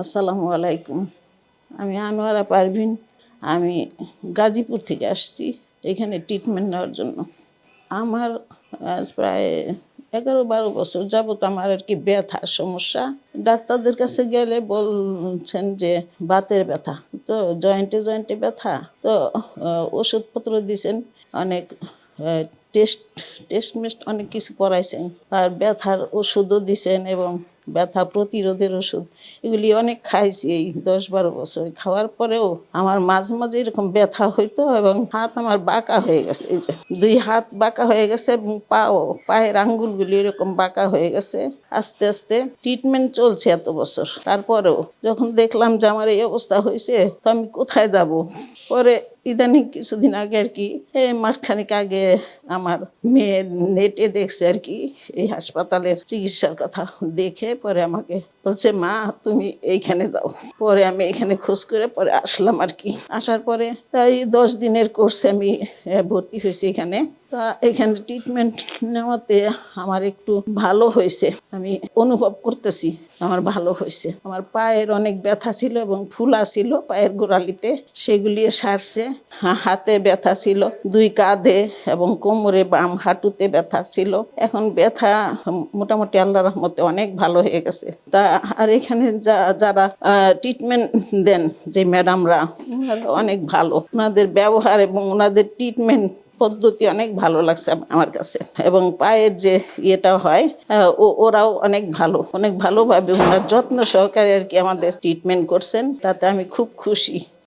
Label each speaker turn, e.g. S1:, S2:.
S1: আসসালামু আলাইকুম। আমি আনোয়ারা পারভিন, আমি গাজীপুর থেকে আসছি এখানে ট্রিটমেন্ট নেওয়ার জন্য। আমার আজ প্রায় এগারো বারো বছর যাবত আমার আর কি ব্যথার সমস্যা। ডাক্তারদের কাছে গেলে বলছেন যে বাতের ব্যথা। তো জয়েন্টে জয়েন্টে ব্যথা। তো ওষুধপত্র দিয়েছেন অনেক টেস্ট টেস্ট মেস্ট অনেক কিছু করাইছেন আর ব্যথার ওষুধও দিছেন এবং ব্যথা, প্রতিরোধের ওষুধ, এগুলি অনেক খাইছি এই দশ বারো বছর। খাওয়ার পরেও আমার মাঝে মাঝে এরকম ব্যথা হইতো এবং হাত আমার বাঁকা হয়ে গেছে। দুই হাত বাঁকা হয়ে গেছে, এবং পাও, পায়ের আঙ্গুলগুলি এরকম বাঁকা হয়ে গেছে। আস্তে আস্তে ট্রিটমেন্ট চলছে এত বছর। তারপরেও যখন দেখলাম যে আমার এই অবস্থা হয়েছে তো আমি কোথায় যাব? পরে ইদানিং কিছুদিন আগে আর কি, এই মাসখানেক আগে আমার মেয়ে নেটে দেখছে আর কি, এই হাসপাতালের চিকিৎসার কথা দেখে পরে আমাকে বলছে, মা, তুমি এইখানে যাও। পরে আমি এখানে খোঁজ করে পরে আসলাম আর কি। আসার পরে তাই দশ দিনের কোর্সে আমি ভর্তি হয়েছি এখানে। তা এখানে ট্রিটমেন্ট নেওয়াতে আমার একটু ভালো হয়েছে। আমি অনুভব করতেছি, আমার ভালো হয়েছে। আমার পায়ের অনেক ব্যথা ছিল এবং ফুলা ছিল পায়ের গোড়ালিতে। সেগুলি সারছে হাতে ব্যথা ছিল, দুই কাঁধে এবং কোমরে বাম হাঁটুতে ব্যথা ছিল। এখন ব্যথা মোটামুটি আল্লাহ রহমতে অনেক ভালো হয়ে গেছে। তা আর এখানে যা, যারা ট্রিটমেন্ট দেন যে ম্যাডামরা, ওনারা অনেক ভালো। ওনাদের ব্যবহার এবং ওনাদের ট্রিটমেন্ট পদ্ধতি অনেক ভালো লাগছে আমার কাছে। এবং পায়ের যে ইয়েটা হয় ওরাও অনেক ভালো। অনেক ভালোভাবে ওনার যত্ন সহকারে আর কি আমাদের ট্রিটমেন্ট করছেন। তাতে আমি খুব খুশি।